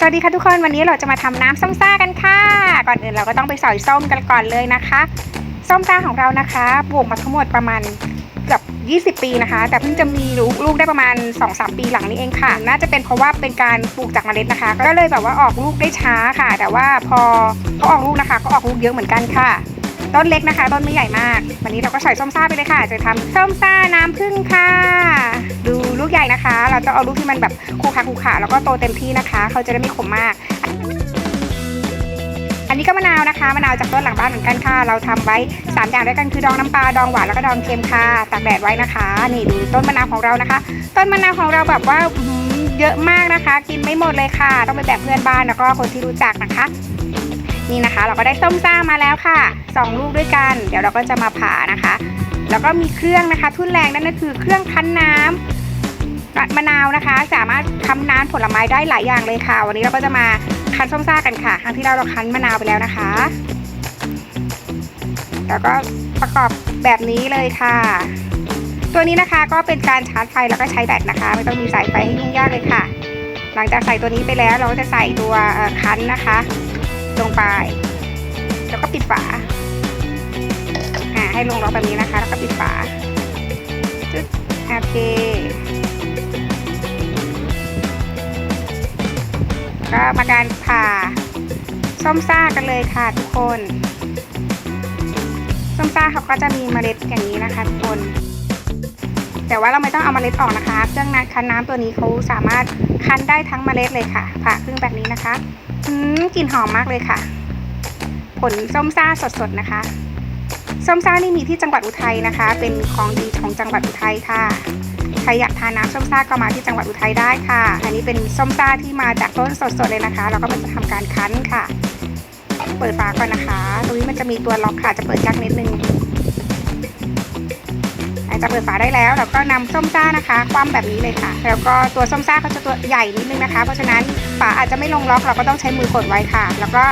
สวัสดีค่ะทุกคนวันนี้เราจะมาทำน้ำส้มซ่ากันค่ะ ก่อนอื่นเราก็ต้องไปสอยส้มกันก่อนเลยนะคะ ส้มซ่าของเรานะคะปลูกมาทั้งหมดประมาณเกือบ20 ปีนะคะ แต่เพิ่งจะมีลูกลูกได้ประมาณ 2-3 ปีหลังนี้เองค่ะ น่าจะเป็นเพราะว่าเป็นการปลูกจากเมล็ดนะคะ ก็เลยแบบว่าออกลูกได้ช้าค่ะ แต่ว่าพอเขาออกลูกนะคะ ก็ออกลูกเยอะเหมือนกันค่ะ ต้นเล็กนะคะ ต้นไม่ใหญ่มาก วันนี้เราก็ใส่ส้มซ่าไปเลยค่ะ จะทำส้มซ่าน้ำผึ้งค่ะ ดู กใหญ่นะคะ เราจะเอาลูกที่มันแบบคูขาคูขาแล้วก็โตเต็มที่นะคะ เขาจะได้ไม่ขมมาก อันนี้ก็มะนาวนะคะมะนาวจากต้นหลังบ้านเหมือนกันค่ะ เราทำไว้ 3 อย่างด้วยกันคือดองน้ำปลาดองหวานแล้วก็ดองเค็มค่ะตากแดดไว้นะคะ นี่ดูต้นมะนาวของเรานะคะ ต้นมะนาวของเราแบบว่าเยอะมากนะคะ กินไม่หมดเลยค่ะ ต้องไปแบ่งเพื่อนบ้านแล้วก็คนที่รู้จักนะคะนี่นะคะ เราก็ได้ส้มซ่ามาแล้วค่ะสองลูกด้วยกัน เดี๋ยวเราก็จะมาผ่านะคะ แล้วก็มีเครื่องนะคะ ทุ่นแรงนั่นก็คือเครื่องคั้นน้ำ มะนาวนะคะ สามารถคั้นน้ำผลไม้ได้หลายอย่างเลยค่ะ วันนี้เราก็จะมาคั้นส้มซ่ากันค่ะ ครั้งที่เราเราคั้นมะนาวไปแล้วนะคะ แล้วก็ประกอบแบบนี้เลยค่ะ ตัวนี้นะคะก็เป็นการชาร์จไฟแล้วก็ใช้แบตนะคะ ไม่ต้องมีสายไฟให้ยุ่งยากเลยค่ะ หลังจากใส่ตัวนี้ไปแล้วเราก็จะใส่ตัวคั้นนะคะ ลงไป แล้วก็ปิดฝาอ่าให้ลงล็อกแบบนี้นะคะ แล้วก็ปิดฝาจุดโอเค ก็มาการผ่าส้มซ่ากันเลยค่ะทุกคน ส้มซ่าเขาก็จะมีเมล็ดอย่างนี้นะคะทุกคน แต่ว่าเราไม่ต้องเอาเมล็ดออกนะคะ เครื่องนัคั้นน้ำตัวนี้เขาสามารถคั้นได้ทั้งเมล็ดเลยค่ะ ผ่าครึ่งแบบนี้นะคะอืมกลิ่นหอมมากเลยค่ะ ผลส้มซ่าสดๆนะคะ ส้มซ่านี่มีที่จังหวัดอุทัยนะคะ เป็นของดีของจังหวัดอุทัยค่ะ ครอยากทานน้ำส้มซ่าก็มาที่จังหวัดอุทัยได้ค่ะ อันนี้เป็นส้มซ่าที่มาจากต้นสดๆเลยนะคะแล้วก็มันจะทำการคั้นค่ะ เปิดฝาก่อนนะคะ ตรงนี้มันจะมีตัวล็อกค่ะ จะเปิดยากนิดนึงจะเปิดฝาได้แล้วแล้วก็นำส้มซ่านะคะ คว่ำแบบนี้เลยค่ะ แล้วก็ตัวส้มซ่าเขาจะตัวใหญ่นิดนึงนะคะ เพราะฉะนั้นฝาอาจจะไม่ลงล็อกเราก็ต้องใช้มือกดไว้ค่ะ แล้วก็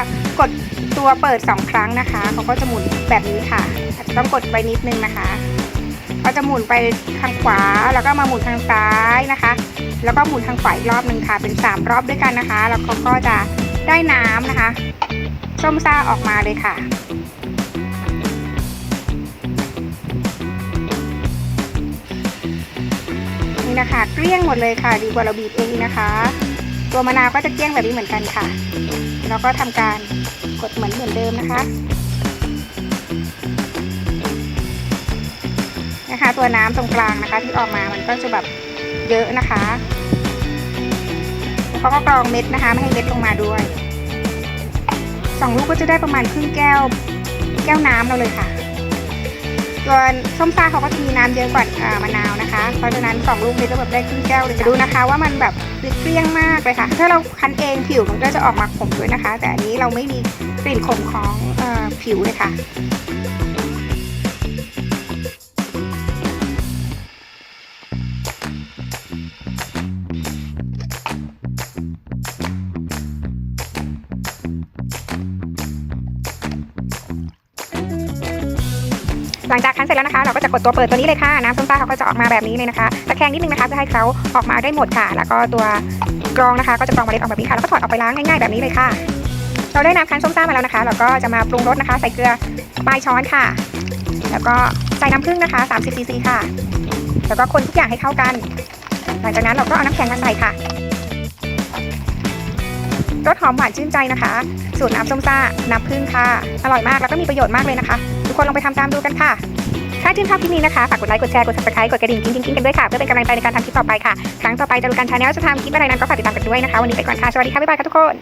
กดตัวเปิด 2 ครั้งนะคะเขาก็จะหมุนแบบนี้ค่ะอาจจะต้องกดไว้นิดนึงนะคะ ก็จะหมุนไปทางขวาแล้วก็มาหมุนทางซ้ายนะคะ แล้วก็หมุนทางขวาอีกรอบหนึ่งค่ะเป็น 3 รอบด้วยกันนะคะแล้วเขาก็จะได้น้ำนะคะส้มซ่าออกมาเลยค่ะนี่นะคะเกลี้ยงหมดเลยค่ะ ดีกว่าเราบีบเองนะคะ ตัวมะนาวก็จะเกลี้ยงแบบนี้เหมือนกันค่ะ แล้วก็ทำการกดเหมือนเหมือนเดิมนะคะ ตัวน้ำตรงกลางนะคะ ที่ออกมามันก็จะแบบเยอะนะคะเขาก็กรองเม็ดนะคะ ไม่ให้เม็ดลงมาด้วยสองลูกก็จะได้ประมาณครึ่งแก้วแก้วน้ำเราเลยค่ะส่วนส้มซ่าเขาก็จะมีน้ำเยอะกว่ามะนาวนะคะ เพราะฉะนั้นสองลูกนี้ก็แบบได้ครึ่งแก้วเลยดูนะคะ ว่ามันแบบเปรี้ยงมากเลยค่ะ ถ้าเราคั้นเองผิวมันก็จะออกมาขมด้วยนะคะ แต่อันนี้เราไม่มีกลิ่นขมของอผิวเลยค่ะ หลังจากคั้นเสร็จแล้วนะคะ เราก็จะกดตัวเปิดตัวนี้เลยค่ะ น้ำส้มซ่าเขาก็จะออกมาแบบนี้เลยนะคะตะแคงนิดนึงนะคะเพื่อให้เขาออกมาได้หมดค่ะ แล้วก็ตัวกรองนะคะ ก็จะกรองเมล็ดออกแบบนี้ค่ะแล้วก็ถอดออกไปล้างง่ายๆแบบนี้เลยค่ะ เราได้น้ำคั้นส้มซ่ามาแล้วนะคะ เราก็จะมาปรุงรสนะคะ ใส่เกลือปลายช้อนค่ะ แล้วก็ใส่น้ำผึ้งนะคะ30ซีซีค่ะ แล้วก็คนทุกอย่างให้เข้ากัน หลังจากนั้นเราก็เอาน้ำแข็งมาใส่ค่ะรสหอมหวานชื่นใจนะคะ สูตรน้ำส้มซ่าน้ำผึ้งค่ะ อร่อยมากแล้วก็มีประโยชน์มากเลยนะคะ คนลองไปทำตามดูกันค่ะ ถ้าชื่นชอบคลิปนี้นะคะ ฝากกดไลค์ กดแชร์ กด subscribe กดกระดิ่งกิ๊งๆๆกันด้วยค่ะ เพื่อเป็นกำลังใจในการทำคลิปต่อไปค่ะ ครั้งต่อไปจะรู้การชาแนลจะทำคลิปอะไรนั้นก็ฝากติดตามกันด้วยนะคะ วันนี้ไปก่อนค่ะ สวัสดีค่ะ บ๊ายบายค่ะทุกคน